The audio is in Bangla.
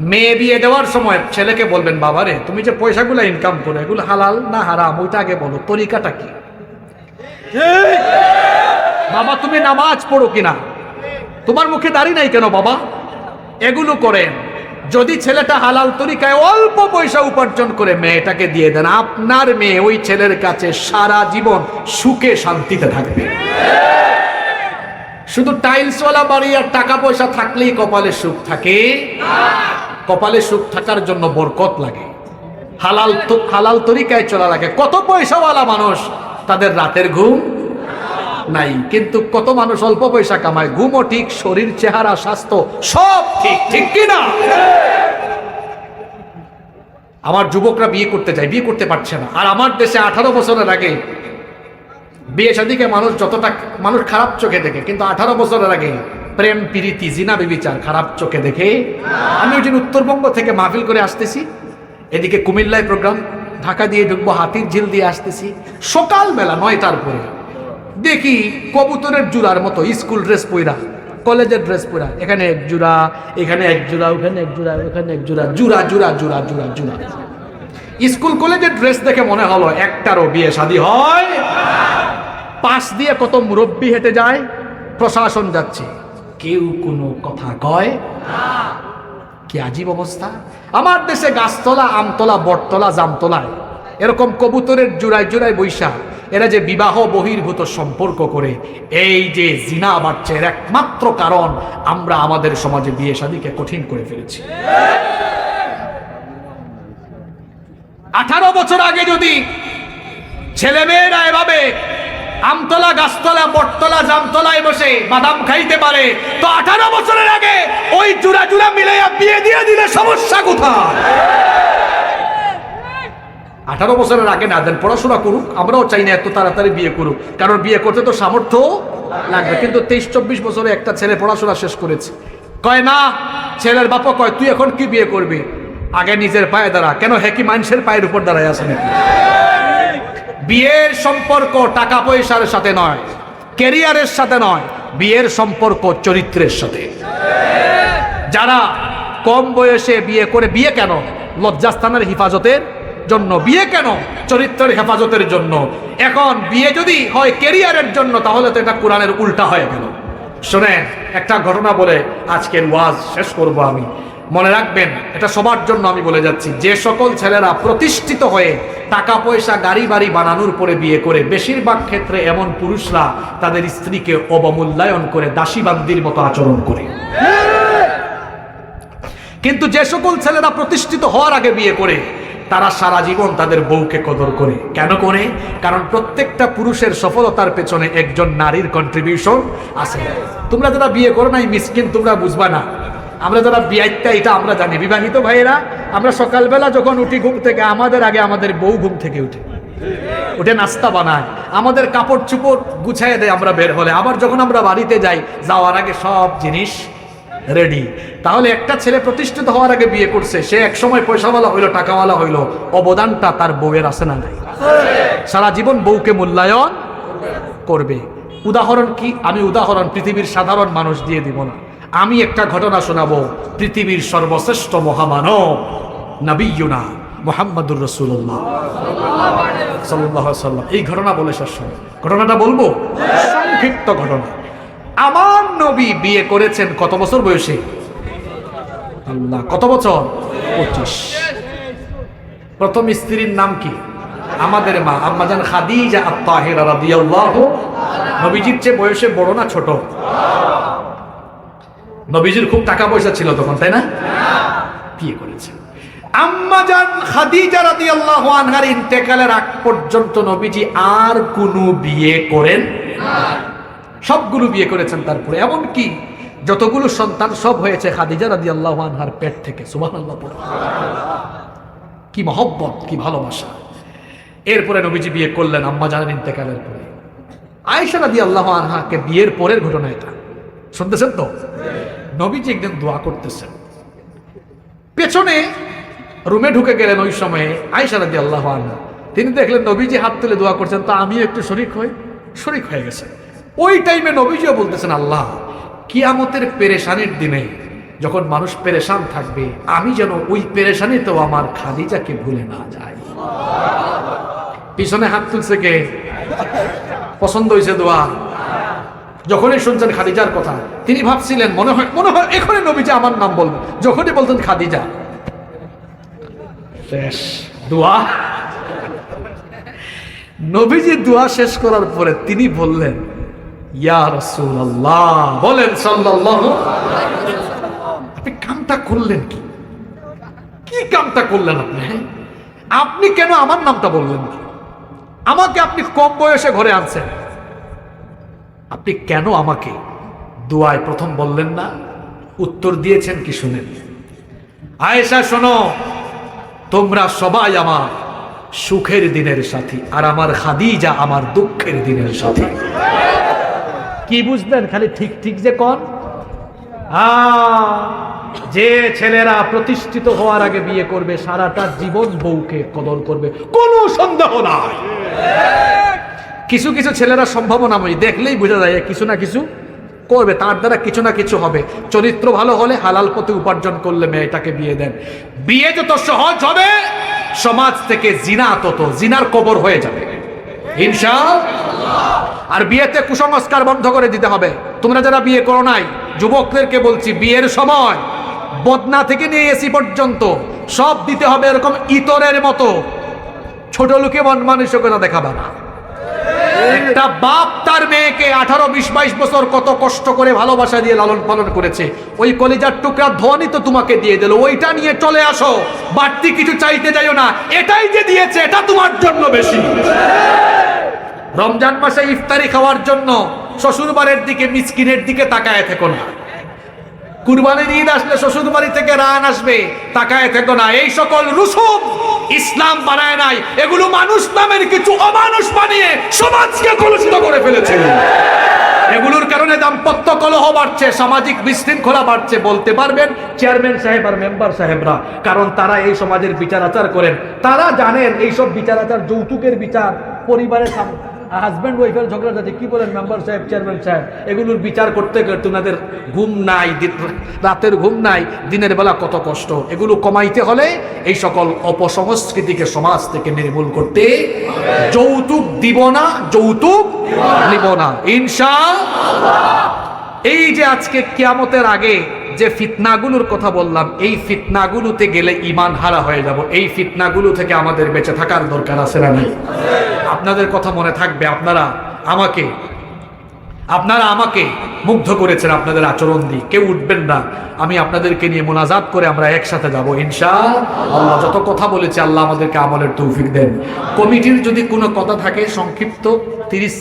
মেয়ে বিয়ে দেওয়ার সময় ছেলেকে বলবেন, বাবা রে, তুমি যে পয়সাগুলো ইনকাম করো, এগুলো হালাল না হারাম, ওইটা আগে বলো, তরিকাটা কি? বাবা, তুমি নামাজ পড়ো কিনা? তোমার মুখে দাড়ি নাই কেন, বাবা? এগুলো করেন, যদি ছেলেটা হালাল তরিকায় অল্প পয়সা উপার্জন করে মেয়েটাকে দিয়ে দেন, আপনার মেয়ে ওই ছেলের কাছে সারা জীবন সুখে শান্তিতে থাকবে। শুধু টাইলসওয়ালা বাড়ি আর টাকা পয়সা থাকলেই কপালে সুখ থাকে। কপালে সুখ থাকার জন্য বরকত লাগে। হালাল হালাল তরিকায় চলা লাগে। কত পয়সাওয়ালা মানুষ, তাদের রাতের ঘুম নাই। কিন্তু কত মানুষ অল্প পয়সা কামায়, ঘুমও ঠিক, শরীর, চেহারা, স্বাস্থ্য সব ঠিক ঠিক কিনা? আমার যুবকরা বিয়ে করতে চায় বিয়ে করতে পারছে না। আর আমার দেশে আঠারো বছরের আগে বিয়ে শাদিকে মানুষ যতটা, মানুষ খারাপ চোখে দেখে, কিন্তু আঠারো বছরের আগে প্রেম, প্রীতি, জিনা, বিবিচার খারাপ চোখে দেখে। আমি ওই উত্তরবঙ্গ থেকে মাহফিল করে আসতেছি। এদিকে কুমিল্লায় প্রোগ্রাম ঢাকা দিয়ে ঢুকবো, হাতির ঝিল দিয়ে আসতেছি। সকালবেলা নয়টার পরে দেখি কবুতরের জুড়ার মতো স্কুল ড্রেস পইরা, কলেজের ড্রেস পরা এখানে এক জোড়া, এখানে এক জোড়া, ওখানে এক জোড়া, ওখানে এক জোড়া, জুড়া জুড়া জুড়া জুড়া জুড়া। স্কুল, কলেজের ড্রেস দেখে মনে হলো একটারও বিয়ে শাদী হয়। পাশ দিয়ে কত মুরব্বী হেঁটে যায়, প্রশাসন যাচ্ছে। কেউ কোনো কথা কয়? কি আজীব অবস্থা? আমার দেশে গাছতলা, আমতলা, বটতলা, জামতলায় এরকম কবুতরের জুড়ায় জুড়ায় বৈশা এরা যে বিবাহ বহির্ভূত সম্পর্ক করে, এই যে জিনা বাড়ছে এর একমাত্র কারণ আমরা আমাদের সমাজে বিয়ে শাদীকে কঠিন করে ফেলেছি। আঠারো বছর আগে যদি ছেলেমেয়েরা এভাবে আমতলা, গাছতলা, বটতলা, জামতলায় বসে বাদাম খাইতে পারে। তো আঠারো বছরের আগে ওই জুড়া জুড়া মিলে বিয়ে দিয়ে দিলে সমস্যা কোথায়? আঠারো বছরের আগে না দেন, পড়াশোনা করুক, আমরাও চাই না এত তাড়াতাড়ি বিয়ে করুক। কারণ বিয়ে করতে তো সামর্থ্য লাগবে, কিন্তু তেইশ, চব্বিশ বছরে একটা ছেলে পড়াশোনা শেষ করেছে। কয় না, ছেলের বাপা কয়, তুই এখন কি বিয়ে করবি? আগে নিজের পায়ে দাঁড়া। কেন হ্যাঁ কি মানুষের পায়ের উপর দাঁড়ায় আছে নাকি? বিয়ের সম্পর্ক টাকা পয়সার সাথে নয় কেরিয়ারের সাথে নয়, বিয়ের সম্পর্ক চরিত্রের সাথে। যারা কম বয়সে বিয়ে করে, বিয়ে কেন? লজ্জাস্থানের হেফাজতের জন্য। বিয়ে কেন? চরিত্রের হেফাজতের জন্য। এখন বিয়ে যদি হয় কেরিয়ারের জন্য, তাহলে তো এটা কোরআনের উল্টা হয়ে গেল। শোনেন, একটা ঘটনা বলে আজকের ওয়াজ শেষ করব আমি। মনে রাখবেন, এটা সবার জন্য আমি বলে যাচ্ছি। যে সকল ছেলেরা প্রতিষ্ঠিত হয়ে টাকা পয়সা গাড়ি বাড়ি বানানোর পরে বিয়ে করে। বেশিরভাগ ক্ষেত্রে এমন পুরুষরা তাদের স্ত্রীকে অবমূল্যায়ন করে, দাসীবান্দির মতো আচরণ করে। কিন্তু যে সকল ছেলেরা প্রতিষ্ঠিত হওয়ার আগে বিয়ে করে, তারা সারা জীবন তাদের বউকে কদর করে। কেন করে? কারণ প্রত্যেকটা পুরুষের সফলতার পেছনে একজন নারীর কন্ট্রিবিউশন আছে। তোমরা যারা বিয়ে করো নাই, মিসকিন, তোমরা বুঝবা না। আমরা যারা বিয়াইটা এটা আমরা জানি। বিবাহিত ভাইয়েরা, আমরা সকালবেলা যখন উঠি ঘুম থেকে, আমাদের আগে আমাদের বউ ঘুম থেকে উঠে। উঠে নাস্তা বানায়। আমাদের কাপড় চুপড় গুছাই দেয় আমরা বের হলে। আবার যখন আমরা বাড়িতে যাই, যাওয়ার আগে সব জিনিস রেডি তাহলে একটা ছেলে প্রতিষ্ঠিত হওয়ার আগে বিয়ে করছে। সে এক সময় পয়সাওয়ালা হইল, টাকাওয়ালা হইল। অবদানটা তার বউয়ের আছে না নাই? সারা জীবন বউকে মূল্যায়ন করবে। উদাহরণ কি? আমি উদাহরণ, পৃথিবীর সাধারণ মানুষ দিয়ে দিব না। আমি একটা ঘটনা শোনাবো। পৃথিবীর সর্বশ্রেষ্ঠ মহামানব, নবীনা মোহাম্মদুর রসুল্লাহ সাল্লাহ সাল্লাম এই ঘটনা বলে শেষ। ঘটনাটা বলব? সংক্ষিপ্ত ঘটনা। আমার নবী বিয়ে করেছেন কত বছর বয়সে? আল্লাহ, কত বছর? পঁচিশ। প্রথম স্ত্রীর নাম কি? আমাদের মা আম্মাজান খাদিজা আত্মাহিরা রাদিয়াল্লাহু নবীজির চেয়ে বয়সে বড় না ছোট? নবীজির খুব টাকা পয়সা ছিল তখন, তাই না? বিয়ে করেছে। আম্মাজান খাদিজা রাদিয়াল্লাহু আনহার ইন্তেকালের আগ পর্যন্ত নবীজি আর কোনো বিয়ে করেন সবগুলো বিয়ে করেছেন তারপরে। এমন কি যতগুলো সন্তান সব হয়েছে খাদিজা রাদিয়াল্লাহু আনহার পেট থেকে, সুবহানাল্লাহ। কি মহব্বত, কি ভালোবাসা। এরপরে নবীজি বিয়ে করলেন আম্মা জানেন ইন্তেকালের পরে। আয়েশা রাদি আল্লাহ আনহাকে বিয়ের পরের ঘটনা এটা। শুনতেছেন তো? নবীজি একদিন দোয়া করতেছেন। পেছনে রুমে ঢুকে গেলেন ওই সময়ে আয়েশা রাদি আল্লাহ আনহা। তিনি দেখলেন নবীজি হাত তুলে দোয়া করছেন, তা আমিও একটু শরিক হই? শরিক হয়ে গেছে। ওই টাইমে নবীজিও বলতেছেন, আল্লাহ, কিয়ামতের পেরেশানির দিনে যখন মানুষ পেরেশান থাকবে, আমি যেন ওই পেরেশানিতেও আমার খাদিজাকে ভুলে না যাই। পিছনে হাত তুলছে কে? পছন্দ হয়েছে দোয়া? যখনই শুনছেন খাদিজার কথা তিনি ভাবছিলেন মনে হয় মনে হয় এখনই নবীজি আমার নাম বলবে। যখনই বলতেন খাদিজা। শেষ। দোয়া। নবীজি দোয়া শেষ করার পরে তিনি বললেন ইয়া রাসূলুল্লাহ। বলেন সাল্লাল্লাহু আপনি কামটা করলেন কি? কি কামটা করলেন আপনি? হ্যাঁ? আপনি কেন আমার নামটা বললেন আমাকে আপনি কম বয়সে ঘরে আনছেন। আপনি কেন আমাকে দোয়ায় প্রথম বললেন না? উত্তর দিয়েছেন কি শুনেন? আয়েশা, শোনো, তোমরা সবাই আমার সুখের দিনের সাথী আর আমার খাদিজা আমার দুঃখের দিনের সাথী। কি বুঝলেন খালি ঠিক ঠিক যে কন? যে ছেলেরা প্রতিষ্ঠিত হওয়ার আগে বিয়ে করবে, সারাটা জীবন বউকে কদর করবে, কোনো সন্দেহ নাই। কিছু কিছু ছেলেরা সম্ভাবনা সম্ভাবনাময়ী দেখলেই বোঝা যায় কিছু না কিছু করবে, তার দ্বারা কিছু না কিছু হবে। চরিত্র ভালো হলে হালাল পথে উপার্জন করলে মেয়েটাকে বিয়ে দেন। বিয়ে যত সহজ হবে, সমাজ থেকে জিনা তত, জিনার কবর হয়ে যাবে। হিংসা আর বিয়েতে কুসংস্কার বন্ধ করে দিতে হবে। তোমরা যারা বিয়ে করো নাই, যুবকদেরকে বলছি, বিয়ের সময় বদনা থেকে নিয়ে এসি পর্যন্ত সব দিতে হবে এরকম ইতরের মতো। ছোট লোকে মন মানসিকতা দেখাবে না। একটা বাপ তার মেয়েকে আঠারো, বিশ, বাইশ বছর কত কষ্ট করে ভালোবাসা দিয়ে লালন পালন করেছে। ওই কলিজার টুকরা ধনই তো তোমাকে দিয়ে দিল। ওইটা নিয়ে চলে আসো। বাড়তি কিছু চাইতে যাইও না। এটাই যে দিয়েছে, এটা তোমার জন্য বেশি। রমজান মাসে ইফতারি খাওয়ার জন্য শ্বশুর বাড়ির দিকে, মিসকিনের দিকে তাকায় থেকো না। কুরবানির ঈদ আসলে শ্বশুর বাড়ি থেকে রান আসবে, তাকায় থেকো না। এই সকল রুসুম ইসলাম বানায় নাই। এগুলো মানুষ নামের কিছু অমানুষ বানিয়ে সমাজকে কলুষিত করে ফেলেছে। এগুলোর কারণে দাম্পত্য কলহ বাড়ছে, সামাজিক বিশৃঙ্খলা বাড়ছে, বলতে পারবেন চেয়ারম্যান সাহেব আর মেম্বার সাহেবরা, কারণ তারা এই সমাজের বিচার আচার করেন। তারা জানেন এইসব বিচার আচার যৌতুকের বিচার পরিবারের হাজব্যান্ড ওয়াইফের ঝগড়া যাচ্ছে কি বলেন মেম্বার সাহেব চেয়ারম্যান সাহেব? এগুলোর বিচার করতে গেলে তোমাদের ঘুম নাই রাতের ঘুম নাই, দিনের বেলা কত কষ্ট। এগুলো কমাইতে হলে এই সকল অপসংস্কৃতিকে সমাজ থেকে নির্মূল করতে যৌতুক দিব না, যৌতুক নিব না। ইনশা এই যে আজকে কিয়ামতের আগে যে ফিতনাগুলোর কথা বললাম, এই ফিতনাগুলোতে গেলে ইমান হারা হয়ে যাব। এই ফিতনাগুলো থেকে আমাদের বেঁচে থাকার দরকার আছে না নাই? আপনাদের কথা মনে থাকবে, আপনারা আমাকে আপনারা আমাকে মুগ্ধ করেছেন আপনাদের আচরণ দিয়ে। কেউ উঠবেন না। আমি আপনাদেরকে নিয়ে মোনাজাত করে আমরা একসাথে যাব ইনশা আল্লাহ যত কথা বলেছে, আল্লাহ আমাদেরকে আমলের তৌফিক দেন। কমিটির যদি কোনো কথা থাকে, সংক্ষিপ্ত, তিরিশ